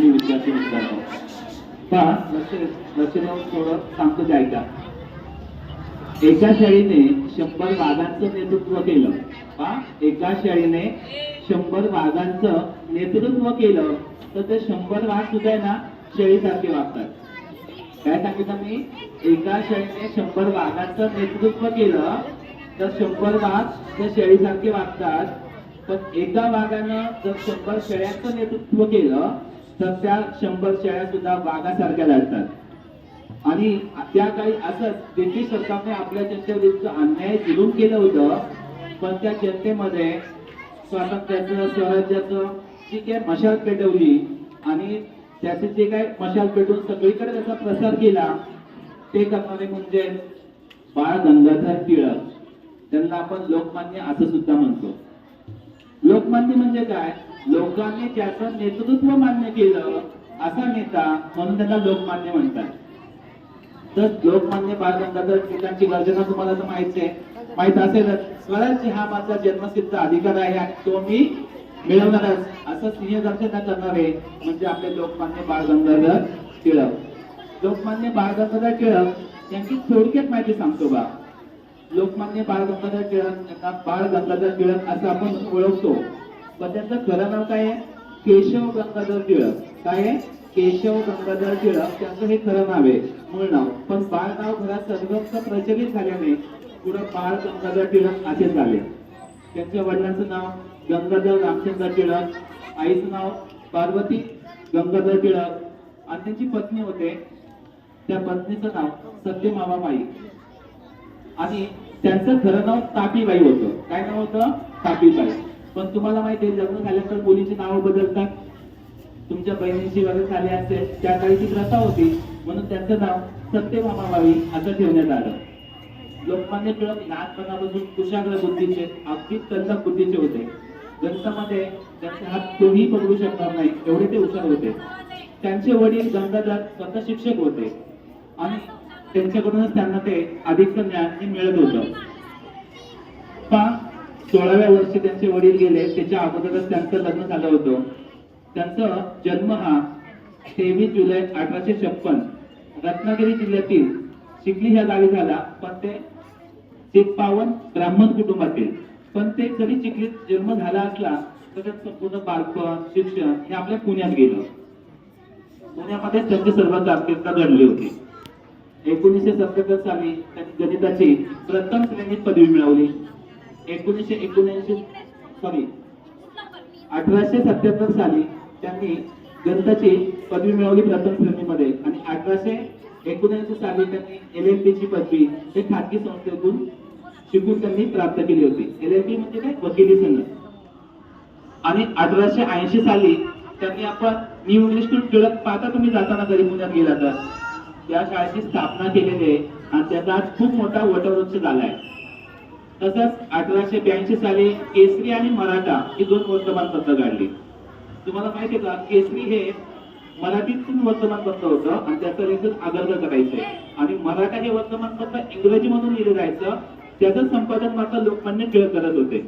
तुम्ही विद्यार्थी मित्रांनो. पहा लक्ष लक्ष देऊन थोडं सांगतो ते ऐका. एका शाळेने शंभर वाघांचं नेतृत्व केलं. पहा एका शाळेने शंभर वाघांचं नेतृत्व केलं तर ते शंभर वाघ सुद्धा आहे ना शेळीसारखे वागतात. काय सांगितलं मी? एका शाळेने शंभर वाघांचं नेतृत्व केलं तर शंभर वाघ त्या शेळीसारखे वागतात. पण एका वाघानं जर शंभर शेळ्यांचं नेतृत्व केलं तर त्या शंभर शाळा सुद्धा वाघासारख्या लागतात. आणि त्या काळी असंच ब्रिटिश सरकारने आपल्या जनतेविरुद्ध अन्याय जुलूम केलं होतं पण त्या जनतेमध्ये स्वातंत्र्याचं स्वराज्याचं जी काही मशाल पेटवली आणि त्याचे जे काय मशाल पेटवून सगळीकडे त्याचा प्रसार केला ते करणारे म्हणजे बाळ गंगाधर टिळक. त्यांना आपण लोकमान्य असं सुद्धा म्हणतो. लोकमान्य म्हणजे काय? लोकांनी त्याचं नेतृत्व मान्य केलं असा नेता म्हणून त्यांना लोकमान्य म्हणतात. तर लोकमान्य बाळ टिळकांची गर्जना तुम्हाला तर माहीत आहे. माहीत असेलच स्वराज्य हा माझा जन्मसिद्ध अधिकार आहे आणि तो मी मिळवणारच. असं सिंह करणार करणारे म्हणजे आपले लोकमान्य बाळ टिळक. लोकमान्य बाळ टिळक यांची थोडक्यात माहिती सांगतो बा. लोकमान्य बाळ गंगाधर टिळक यांना बाळ गंगाधर टिळक असं आपण ओळखतो. पण त्यांचं खरं नाव काय आहे? केशव गंगाधर टिळक. काय आहे? केशव गंगाधर टिळक. त्यांचं हे खरं नाव आहे. मूळ नाव. पण बाळ नाव घरात सर्वत्र प्रचलित झाल्याने पुढं बाळ गंगाधर टिळक असे झाले त्यांच्या वडिलांचं नाव गंगाधर रामचंद्र टिळक. आईचं नाव पार्वती गंगाधर टिळक. आणि त्यांची पत्नी होते. त्या पत्नीचं नाव सत्यमामाबाई. आणि त्यांचं खरं नाव तापीबाई होतं. काय नाव होतं? तापीबाई. पण तुम्हाला माहिती आहे लग्न झाल्यानंतर मुलीची नावं बदलतात. तुमच्या बहिणीची वगैरे झाली असेल त्या काळी ती प्रथा होती. म्हणून त्यांचं नाव सत्यमामाबाई असं ठेवण्यात आलं. लोकमान्य टिळक लहानपणापासून कुशाग्र बुद्धीचे अगदी तल्लक बुद्धीचे होते. गणितामध्ये त्यांचे हात कोणीही पकडू शकणार नाही एवढे ते हुशार होते. त्यांचे वडील गंगाधर स्वतः शिक्षक होते. आणि त्यांच्याकडूनच त्यांना ते अधिक ज्ञान हे मिळत होतं. पा सोळाव्या वर्षी त्यांचे वडील गेले त्याच्या अगोदरच त्यांचं लग्न झालं होतं. त्यांचा जन्म हा तेवीस जुलै अठराशे छप्पन. रत्नागिरी जिल्ह्यातील चिखली ह्या गावी झाला पण ते चित्पावन ब्राह्मण कुटुंबातील. पण ते जरी चिखलीत जन्म झाला असला तर संपूर्ण बालपण शिक्षण हे आपल्या पुण्यात गेलं. पुण्यामध्ये त्यांची सर्व जागतिकता घडली होती. एकोणीसशे सत्त्याहत्तर साली त्यांनी गणिताची प्रथम श्रेणीत पदवी मिळवली. एकोणीसशे एकोणऐंशी सॉरी अठराशे सत्याहत्तर साली त्यांनी ग्रंथाची पदवी मिळवली प्रथम श्रेणीमध्ये आणि अठराशे एकोणऐंशी साली त्यांनी एल एल पी ची पदवी हे खाजगी संस्थेतून शिकून त्यांनी प्राप्त केली होती. एल एल पी म्हणजे काय? वकिली संघ. आणि अठराशे ऐंशी साली त्यांनी आपण न्यू इंग्लिश स्कूल टिळक पाहता तुम्ही जाताना कधी पुण्यात गेला तर. त्या शाळेची स्थापना केलेली आहे आणि त्याचा आज खूप मोठा वटवृक्ष झाला आहे. तसंच अठराशे ब्याऐंशी साली केसरी आणि मराठा ही दोन वर्तमानपत्र काढली. तुम्हाला माहिती आहे का? केसरी हे मराठीतून वर्तमानपत्र होतं आणि त्याचं लेखन आगर्ग करायचंय आणि मराठा हे वर्तमानपत्र इंग्रजीमधून लिहिलं जायचं. त्याचं संपादन मात्र लोकमान्य टिळक करत होते.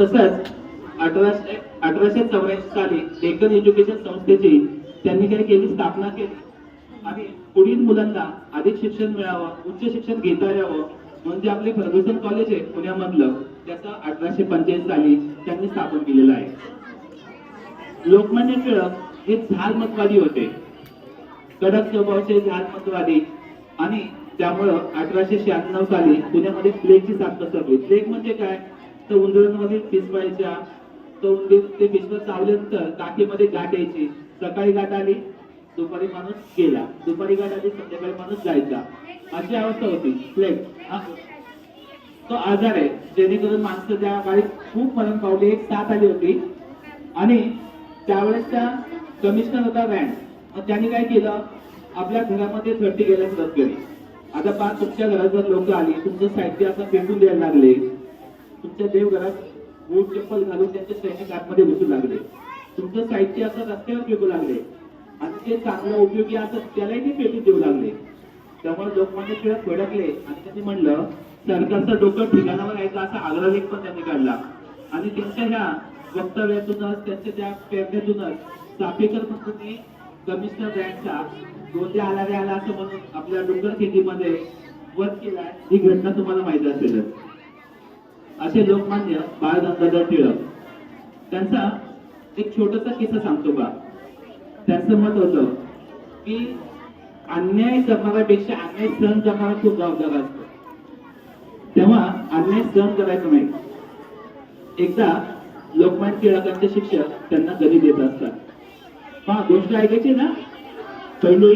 तसंच अठराशे अठराशे चौऱ्याऐंशी साली डेक्कन एज्युकेशन संस्थेची त्यांनी काय केली? स्थापना केली. आणि पुढील मुलांना अधिक शिक्षण मिळावं उच्च शिक्षण घेता यावं म्हणजे आपले फर्ग्युसन कॉलेज आहे पुण्यामधलं त्याचं अठराशे पंचेचाळीस साली त्यांनी स्थापन केलेलं आहे. लोकमान्य टिळक हे झालमतवादी होते. कडक स्वभावाचे झालमतवादी आणि त्यामुळं अठराशे शहाण्णव साली पुण्यामध्ये प्लेगची साथ पसरली. प्लेग म्हणजे काय? तर उंदरांमध्ये पिसवायच्या तर उंदीर ते पिसवत चावल्यानंतर काठीमध्ये गाठ यायची. सकाळी गाठ आली दुपारी माणूस गेला. दुपारी गाठ आली संध्याकाळी माणूस जायचा. अशी अवस्था होती. फ्लेक्स तो आजार आहे. जेणेकरून माणसं त्या काळी खूप मरण पावली. एक साथ आली होती. आणि त्यावेळेस त्या कमिशनर होता व्हॅन. त्यांनी काय केलं? आपल्या घरामध्ये थर्टी गेल्या घरी आता पाच तुमच्या घरात जर लोक आली तुमचं साहित्य असं फेकून द्यायला लागले. तुमच्या देवघरात बूट चप्पल घालून त्यांच्या सैनिक आतमध्ये घुसू लागले. तुमचं साहित्य असं रस्त्यावर फेकू लागले. आणि ते चांगलं उपयोगी असं त्यालाही ते फेकून देऊ लागले. त्यामुळे लोकमान्य टिळक भडकले आणि त्यांनी म्हणलं सरकारचं डोकं ठिकाणावर यायचं असा आग्रहलेख पण त्यांनी काढला. आणि त्यांच्या ह्या वक्तव्यातूनच त्यांच्या त्या पेरण्यातूनच चापेकर बंधूंनी कमिशनर ब्रँडचा गोंदिया आला रे आला असं म्हणून आपल्या डोंगर खेतीमध्ये वध केला ही घटना तुम्हाला माहिती असेलच. असे लोकमान्य बाळ गंगाधर टिळक. त्यांचा एक छोटासा किस्सा सांगतो बा. त्यांचं मत होतं की अन्याय करणाऱ्यापेक्षा अन्याय सहन करणारा खूप जबाबदार असतो. तेव्हा अन्याय सहन करायचं नाही. एकदा लोकमान्य टिळकांचे शिक्षक त्यांना कधी देत असतात. हा गोष्ट ऐकायची ना? पहिली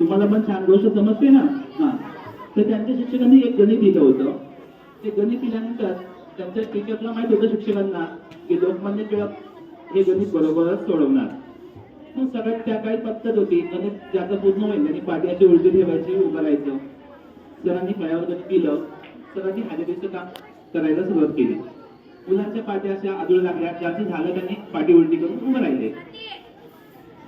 तुम्हाला पण छान गोष्ट समजते ना? हा. तर त्यांच्या शिक्षकांनी एक गणित दिलं होतं. ते गणित दिल्यानंतर त्यांच्या टीचरला माहीत होतं शिक्षकांना की लोकमान्य टिळक हे गणित बरोबरच सोडवणार. मग सगळ्यात त्या काही पद्धत होती. गणित ज्याचं पूर्ण होईल त्यांनी पाठी अशी उलटी ठेवायची उभं राहायचं. सरांनी फळ्यावर गणित दिलं सरांनी हाजेरीचं काम करायला सुरुवात केली. मुलांच्या पाठी अशा आदळ लागल्या ज्याचं झालं त्यांनी पाठी उलटी करून उभं राहिले.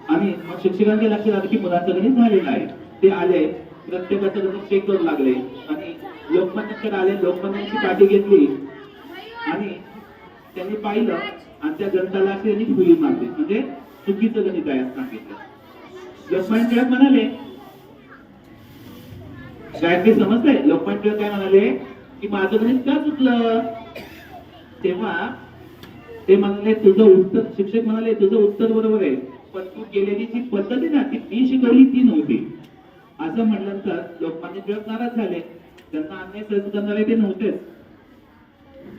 आणि मग शिक्षकांच्या लक्षात आलं की मुलांचं गणित झालेलं आहे ते आले प्रत्येकाचं गणित चेक करू लागले. आणि लोकमान्याकडे आले लोकमान्यांची पाठी घेतली. आणि त्यांनी पाहिलं आणि त्या ग्रंथाला अशी त्यांनी फुली मारली. म्हणजे चुकीचं गणित आहे सांगितलं. लोकमान्य टिळक म्हणाले गायत्री समजतंय. लोकमान्य टिळक काय म्हणाले की माझं गणित का चुकलं? तेव्हा ते म्हणाले तुझं उत्तर शिक्षक म्हणाले तुझं उत्तर बरोबर आहे पण तू केलेली जी पद्धत आहे ना ती मी शिकवली ती नव्हती. असं म्हटल्यानंतर लोकमान्य टिळक नाराज झाले. त्यांना अन्याय सहज करणारे ते नव्हतेच.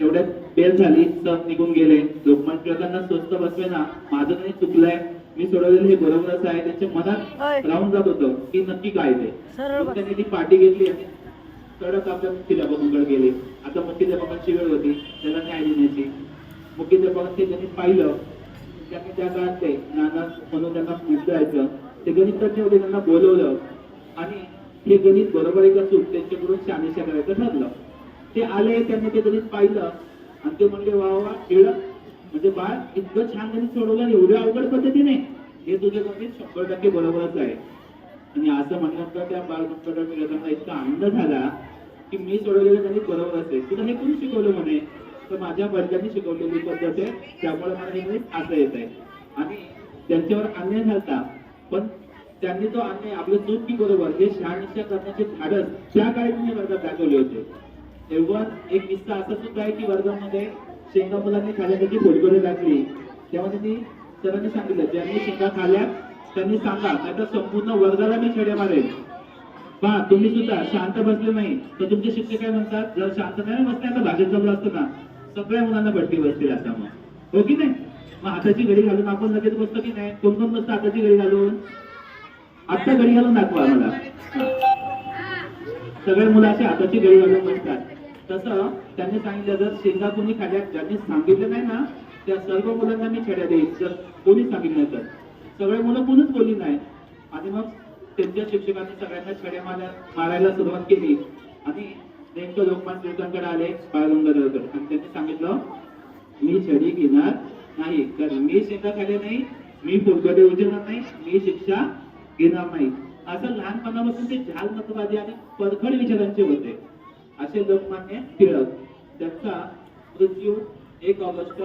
एवढ्यात बेल झाली सण निघून गेले. लोकमान्य टिळकांना स्वस्त बसवे ना माझं नाही चुकलंय. मी सोडवलेलं हे बरोबरच आहे. त्यांच्या मनात. राहून जात होतं की नक्की काय ते. त्यांनी ती पाठी घेतली आणि कडक आपल्या मुख्याध्यापकांकडे गेले. आता मुख्याध्यापकांची वेळ होती. त्याला न्याय देण्याची. मुख्याध्यापकांनी ते गणित पाहिलं. त्यांनी त्या काळात ते नाना म्हणून त्यांना विचारायचं ते गणित तज्ञ होते त्यांना बोलवलं. आणि हे गणित बरोबर आहे का चूक त्यांच्याकडून शहानिशा करायचं ठरलं. ते आले त्यांनी ते गणित पाहिलं. आणि ते म्हणले वा वा टिळक म्हणजे बाळ इतकं छान गणित सोडवलं एवढ्या अवघड पद्धतीने हे तुझे गणित शंभर टक्के बरोबरच आहे. आणि असं म्हणल्यानंतर त्या बालगंगाधर टिळकांना इतका आनंद झाला की मी सोडवलेलं गणित बरोबर असेल तुला हे कोणी शिकवलं म्हणे? तर माझ्या वडिलांनी शिकवलेली पद्धत आहे. त्यामुळे मला हे गणित असं येत आहे. आणि त्यांच्यावर अन्याय झाला पण त्यांनी तो अन्याय आपलं चूक की बरोबर हे शहानिशा करण्याचे धाडस त्या काळी तुम्ही वर्गात दाखवले होते. तेव्हा एक किस्सा असा सुद्धा आहे की वर्गामध्ये शेंगा मुलांनी खाण्यासाठी फोडकरी लागली तेव्हा त्यांनी सरांनी सांगितलं ज्यांनी शेंगा खाल्या त्यांनी सांगा नाही संपूर्ण वर्गाला मी छेड्या मारेल पहा तुम्ही सुद्धा शांत बसले नाही तर तुमचे शिक्षक काय म्हणतात? जर शांत नाही बसले तर भाषेत जमलं असतं ना सगळ्या मुलांना भट्टी बसतील आता मग. हो की नाही? मग हाताची घडी घालून आपण लगेच बसतो की नाही? कोण कोण बसतं हाताची घडी घालून? आत्ता घडी घालून दाखवा मला सगळे मुलं असे हाताची घडी घालून बसतात. तसं त्यांनी सांगितलं जर शेंगा कोणी खाल्या ज्यांनी सांगितलं नाही ना त्या सर्व मुलांना मी छड्या देईन. जर कोणी सांगितलं तर. सगळे मुलं कोणीच बोलली नाही. आणि मग त्यांच्या शिक्षकांनी सगळ्यांना छड्या मारायला मारायला सुरुवात केली. आणि नेमकं लोकमान टिळकांकडे आले बाळगंगाधरकर आणि त्यांनी सांगितलं मी छडी घेणार नाही. कारण मी शेंगा खाल्ले नाही मी फुलकडे उजवणार नाही मी शिक्षा घेणार नाही. असं लहानपणापासून ते झाल मतवादी आणि परखड विचारांचे होते. असे लोकमान्य टिळक त्यांचा मृत्यू एक ऑगस्ट